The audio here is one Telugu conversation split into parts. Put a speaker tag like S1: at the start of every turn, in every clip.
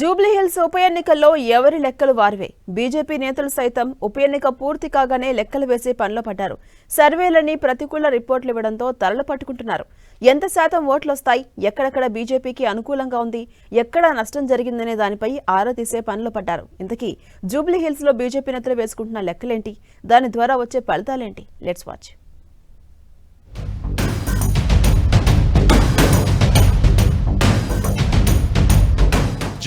S1: జూబ్లీహిల్స్ ఉప ఎన్నికల్లో ఎవరి లెక్కలు వారివే? బీజేపీ నేతలు సైతం ఉప ఎన్నిక పూర్తి కాగానే లెక్కలు వేసే పనిలో పడ్డారు. సర్వేలని ప్రతికూల రిపోర్టులు ఇవ్వడంతో తరలు పట్టుకుంటున్నారు. ఎంత శాతం ఓట్లు వస్తాయి ఎక్కడెక్కడ బీజేపీకి అనుకూలంగా ఉంది? ఎక్కడ నష్టం జరిగిందనే దానిపై ఆరా తీసే పనిలో పడ్డారు. ఇంతకీ జూబ్లీహిల్స్లో బీజేపీ నేతలు వేసుకుంటున్న లెక్కలేంటి? దాని ద్వారా వచ్చే ఫలితాలేంటి? Let's watch.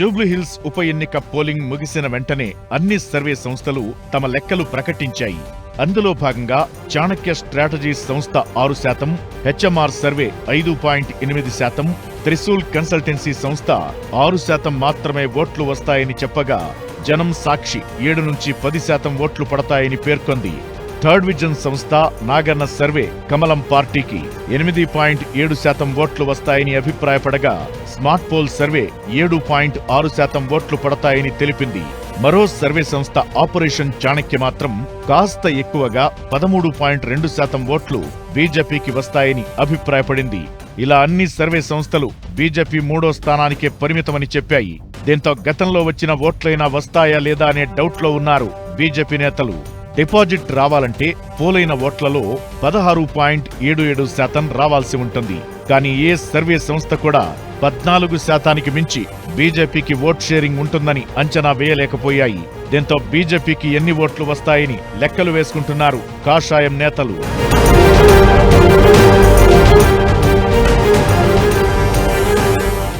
S2: జూబ్లీహిల్స్ ఉప ఎన్నిక పోలింగ్ ముగిసిన వెంటనే అన్ని సర్వే సంస్థలు తమ లెక్కలు ప్రకటించాయి. అందులో భాగంగా చాణక్య స్ట్రాటజీ సంస్థ ఆరు శాతం హెచ్ఎంఆర్ సర్వే ఐదు పాయింట్ ఎనిమిది శాతం త్రిశూల్ కన్సల్టెన్సీ సంస్థ ఆరు శాతం మాత్రమే ఓట్లు వస్తాయని చెప్పగా జనం సాక్షి ఏడు నుంచి పది శాతం ఓట్లు పడతాయని పేర్కొంది. థర్డ్ విజన్ సంస్థ నాగన్న సర్వే కమలం పార్టీకి ఎనిమిది పాయింట్ ఏడు శాతం ఓట్లు వస్తాయని అభిప్రాయపడగా స్మార్ట్ పోల్ సర్వే ఏడు పాయింట్ ఆరు శాతం ఓట్లు పడతాయని తెలిపింది. మరో సర్వే సంస్థ ఆపరేషన్ చాణక్య మాత్రం కాస్త ఎక్కువగా పదమూడు పాయింట్ రెండు శాతం ఓట్లు బీజేపీకి వస్తాయని అభిప్రాయపడింది. ఇలా అన్ని సర్వే సంస్థలు బీజేపీ మూడో స్థానానికే పరిమితమని చెప్పాయి. దీంతో గతంలో వచ్చిన ఓట్లైనా వస్తాయా లేదా అనే డౌట్లో ఉన్నారు బీజేపీ నేతలు. డిపాజిట్ రావాలంటే పోలైన ఓట్లలో పదహారు పాయింట్ ఏడు ఏడు శాతం రావాల్సి ఉంటుంది. కానీ ఏ సర్వే సంస్థ కూడా పద్నాలుగు శాతానికి మించి బీజేపీకి ఓట్ షేరింగ్ ఉంటుందని అంచనా వేయలేకపోయాయి. దీంతో బీజేపీకి ఎన్ని ఓట్లు వస్తాయని లెక్కలు వేసుకుంటున్నారు కాషాయం నేతలు.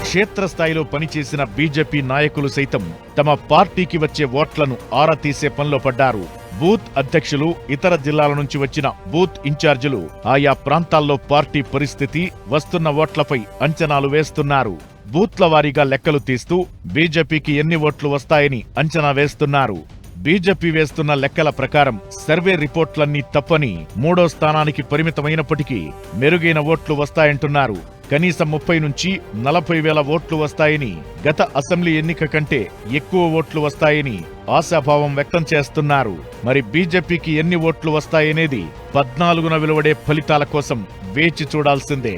S2: క్షేత్రస్థాయిలో పనిచేసిన బీజేపీ నాయకులు సైతం తమ పార్టీకి వచ్చే ఓట్లను ఆరా తీసే పనిలో పడ్డారు. బూత్ అధ్యక్షులు ఇతర జిల్లాల నుంచి వచ్చిన బూత్ ఇన్ఛార్జీలు ఆయా ప్రాంతాల్లో పార్టీ పరిస్థితి వస్తున్న ఓట్లపై అంచనాలు వేస్తున్నారు. బూత్ల వారీగా లెక్కలు తీస్తూ బీజేపీకి ఎన్ని ఓట్లు వస్తాయని అంచనా వేస్తున్నారు. బీజేపీ వేస్తున్న లెక్కల ప్రకారం సర్వే రిపోర్ట్లన్నీ తప్పని మూడో స్థానానికి పరిమితమైనప్పటికీ మెరుగైన ఓట్లు వస్తాయంటున్నారు. కనీసం ముప్పై నుంచి నలభై వేల ఓట్లు వస్తాయని గత అసెంబ్లీ ఎన్నిక కంటే ఎక్కువ ఓట్లు వస్తాయని ఆశాభావం వ్యక్తం చేస్తున్నారు. మరి బీజేపీకి ఎన్ని ఓట్లు వస్తాయనేది పద్నాలుగున వెలువడే ఫలితాల కోసం వేచి చూడాల్సిందే.